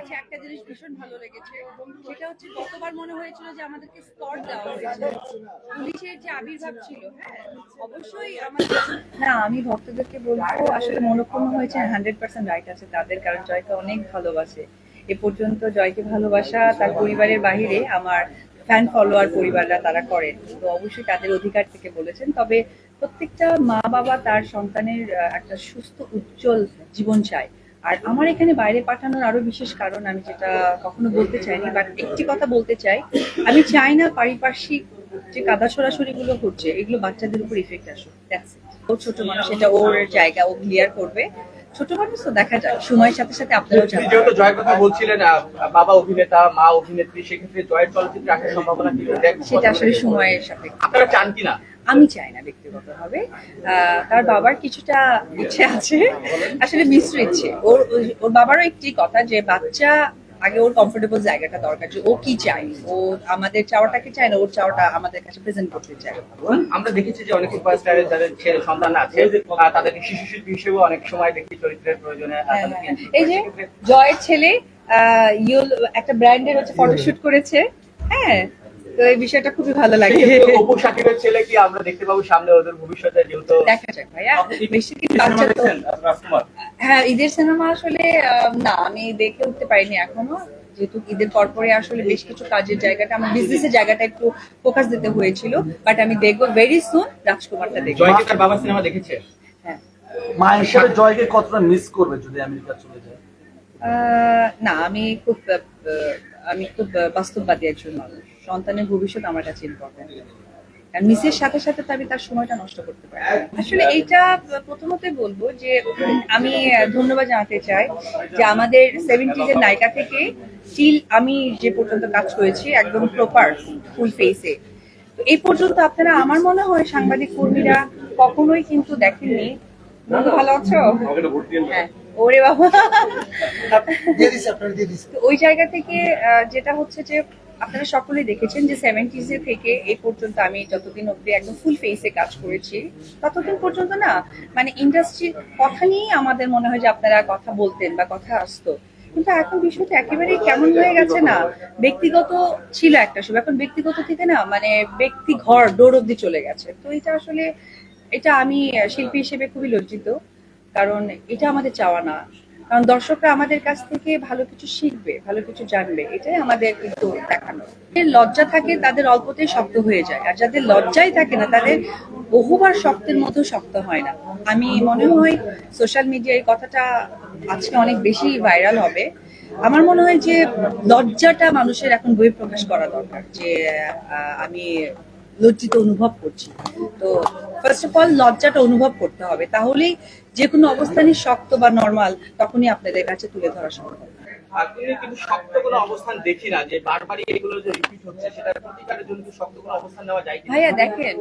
কাছে একটা জিনিস ভীষণ ভালো লেগেছে। সেটা হচ্ছে গতবার মনে হয়েছিল যে আমাদেরকে স্তর দেওয়া হয়েছে। পুলিশের যে আবির্ভাব ছিল হ্যাঁ অবশ্যই আমাদের না আমি ভক্তদেরকে বলব, আসলে মনোক্ষণ হয়েছে হান্ড্রেড পার্সেন্ট রাইট আছে তাদের, কারণ জয়কে অনেক ভালোবাসে। এ পর্যন্ত জয়কে ভালোবাসা তার পরিবারের বাহিরে আমার ফ্যান ফলোয়ার পরিবাররা তারা করেন। তো অবশ্যই তাদের অধিকার থেকে বলেছেন। তবে প্রত্যেকটা মা বাবা তার সন্তানের একটা সুস্থ, উজ্জ্বল জীবন চায়। আর আমার এখানে বাইরে পাঠানোর আরও বিশেষ কারণ আমি যেটা কখনো বলতে চাইনি বাট একটি কথা বলতে চাই। আমি চাই না পারিপার্শ্বিক যে কাদা সরাসরি গুলো হচ্ছে এগুলো বাচ্চাদের উপর ইফেক্ট আসুক That's ও ছোট মানুষ এটা ওর জায়গা ও ক্লিয়ার করবে। ছোট মানুষ তো দেখা যায় সময়ের সাথে সাথে আপনারাও আপনি জানেন যেহেতু জয়ের কথা বলছিলেন বাবা অভিনেতা মা অভিনেত্রী সেক্ষেত্রে জয়ের চলচ্চিত্রে আসার সম্ভাবনা কি? সেটা আসলে সময়ের সাথে আপনারা চান কিনা? আমি চাই না ব্যক্তিগতভাবে। আহ, তার বাবার কিছুটা ইচ্ছে আছে। আসলে মিশ্র ইচ্ছে ওর ওর- বাবারও একটি কথা যে বাচ্চা আগে ওর কমফোর্টেবল জায়গাটা দরকার যে ও কি চাই ও আমাদের চাওয়াটাকে চায় না? ওর চাওয়াটা আমাদের কাছে প্রেজেন্ট করতে চায়। আমরা দেখেছি যে অনেক সুপারস্টারের যাদের ছেলে সন্তান আছে তাদেরকে শিশু শিল্পী হিসেবে অনেক সময় দেখি চরিত্রের প্রয়োজনে হ্যাঁ, হ্যাঁ। এই যে জয়ের ছেলে আহ, ইউল একটা ব্র্যান্ডের হচ্ছে ফটোশুট করেছে। হ্যাঁ তো এই বিষয়টা খুবই ভালো লাগে অপু শাকিবের ছেলে কি আমরা দেখতে পাবো সামনে ওদের ভবিষ্যতে যেহেতু? দেখা যাক ভাইয়া। বেশি কিছু বাচ্চা তো হ্যাঁ ঈদের সিনেমা আসলে আহ, না আমি দেখে উঠতে পারিনি এখনও। যেহেতু ঈদের পর পরে আসলে বেশ কিছু কাজের জায়গাটা আমার বিজনেসের জায়গাটা একটু ফোকাস দিতে হয়েছিল। বাট আমি দেখব ভেরি সুন রাজকুমারটা দেখব। জয়কে তার বাবা সিনেমা দেখেছে? হ্যাঁ। মা হিসেবে জয়কে কতটা মিস করবে যদি আমেরিকা চলে যায়? আহ, না আমি খুব আহ, আমি খুব বাস্তববাদী একজন মানুষ। সন্তানের ভবিষ্যৎ আমার কাছে ইম্পর্টেন্ট আর মিসের সাথে সাথে আমি তার সময়টা নষ্ট করতে পারি আসলে এইটা প্রথমতই বলব যে আমি ধন্যবাদ জানাতে চাই যে আমাদের সেভেন্টিজ এর নায়িকা থেকে স্টিল আমি যে পর্যন্ত কাজ করেছি একদম প্রপার ফুল ফেসে এই পর্যন্ত আপনারা আমার মনে হয় সাংবাদিক কর্মীরা কখনোই কিন্তু দেখেননি। ভালো আছো? হ্যাঁ। ওরে বাবা। ওই জায়গা থেকে আহ, যেটা হচ্ছে যে আপনারা সকলেই দেখেছেন যে সেভেন্টিজ থেকে এই পর্যন্ত আমি যতদিন অব্দি একদম ফুল ফেসে কাজ করেছি ততদিন পর্যন্ত না মানে ইন্ডাস্ট্রির কথা নিয়েই আমাদের মনে হয় যে আপনারা কথা বলতেন বা কথা আসতো। কিন্তু এখন বিষয়টা একেবারে কেমন হয়ে গেছে না ব্যক্তিগত ছিল একটা সময় এখন ব্যক্তিগত থেকে না মানে ব্যক্তি ঘর ডোর অব্দি চলে গেছে। তো এটা আসলে এটা আমি শিল্পী হিসেবে খুবই লজ্জিত। কারণ এটা আমাদের চাওয়া না। কারণ দর্শকরা আমাদের কাছ থেকে ভালো কিছু শিখবে, ভালো কিছু জানবে। এটাই আমাদের কিন্তু দেখানো। লজ্জা থাকে, তাদের অল্পতেই শক্ত হয়ে যায়। আর যাদের লজ্জাই থাকে না, তাদের বহুবার শক্তের মতো শক্ত হয় না। আমি মনে হয় সোশ্যাল মিডিয়ায় কথাটা আজকে অনেক বেশি ভাইরাল হবে। আমার মনে হয় যে লজ্জাটা মানুষের এখন বই প্রকাশ করা দরকার। যে আমি লজ্জিত অনুভব করছি। তো ফার্স্ট অফ অল লজ্জাটা অনুভব করতে হবে। তাহলেই যে কোনো অবস্থানই শক্ত বা নর্মাল তখনই আপনাদের কাছে তুলে ধরা সম্ভব। কিন্তু শক্ত কোনো অবস্থান দেখি না? যে বারবারই এগুলো যে রিপিট হচ্ছে সেটা প্রতিকারের জন্য শক্ত কোনো অবস্থান নেওয়া যায় ভাইয়া দেখেন